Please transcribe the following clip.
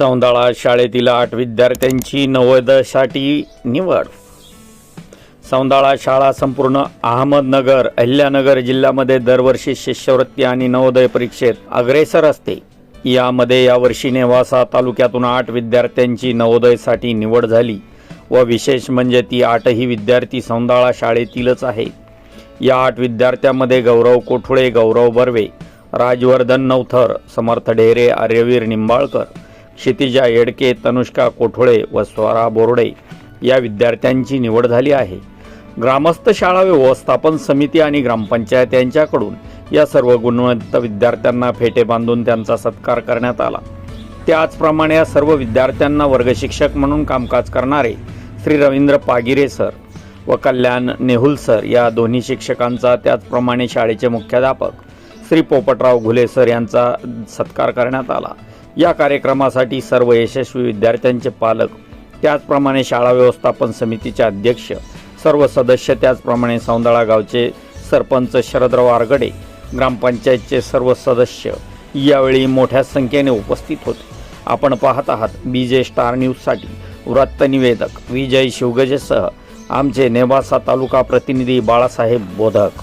सौंदाळा शाळेतील आठ विद्यार्थ्यांची नवोदयसाठी निवड. सौंदाळा शाळा संपूर्ण अहमदनगर अहिल्यानगर जिल्ह्यामध्ये दरवर्षी शिष्यवृत्ती आणि नवोदय परीक्षेत अग्रेसर असते. यामध्ये यावर्षी नेवासा तालुक्यातून आठ विद्यार्थ्यांची नवोदयसाठी निवड झाली व विशेष म्हणजे ती आठही विद्यार्थी सौंदाळा शाळेतीलच आहे या आठ विद्यार्थ्यांमध्ये गौरव कोठुळे गौरव बर्वे राजवर्धन नवथर समर्थ ढेरे आर्यवीर निंबाळकर क्षितिजा येडके तनुष्का कोठोळे व स्वरा बोर्डे या विद्यार्थ्यांची निवड झाली आहे. ग्रामस्थ शाळा व्यवस्थापन समिती आणि ग्रामपंचायत यांच्याकडून या सर्व गुणवंत विद्यार्थ्यांना फेटे बांधून त्यांचा सत्कार करण्यात आला. त्याचप्रमाणे या सर्व विद्यार्थ्यांना वर्गशिक्षक म्हणून कामकाज करणारे श्री रवींद्र पागिरे सर व कल्याण नेहुल सर या दोन्ही शिक्षकांचा त्याचप्रमाणे शाळेचे मुख्याध्यापक श्री पोपटराव घुले सर यांचा सत्कार करण्यात आला. या कार्यक्रमासाठी सर्व यशस्वी विद्यार्थ्यांचे पालक त्याचप्रमाणे शाळा व्यवस्थापन समितीचे अध्यक्ष सर्व सदस्य त्याचप्रमाणे सौंदळा गावचे सरपंच शरदराव आरगडे ग्रामपंचायतचे सर्व सदस्य यावेळी मोठ्या संख्येने उपस्थित होते. आपण पाहत आहात बी जे स्टार न्यूजसाठी वृत्तनिवेदक विजय शिवगजेसह आमचे नेवासा तालुका प्रतिनिधी बाळासाहेब बोधक.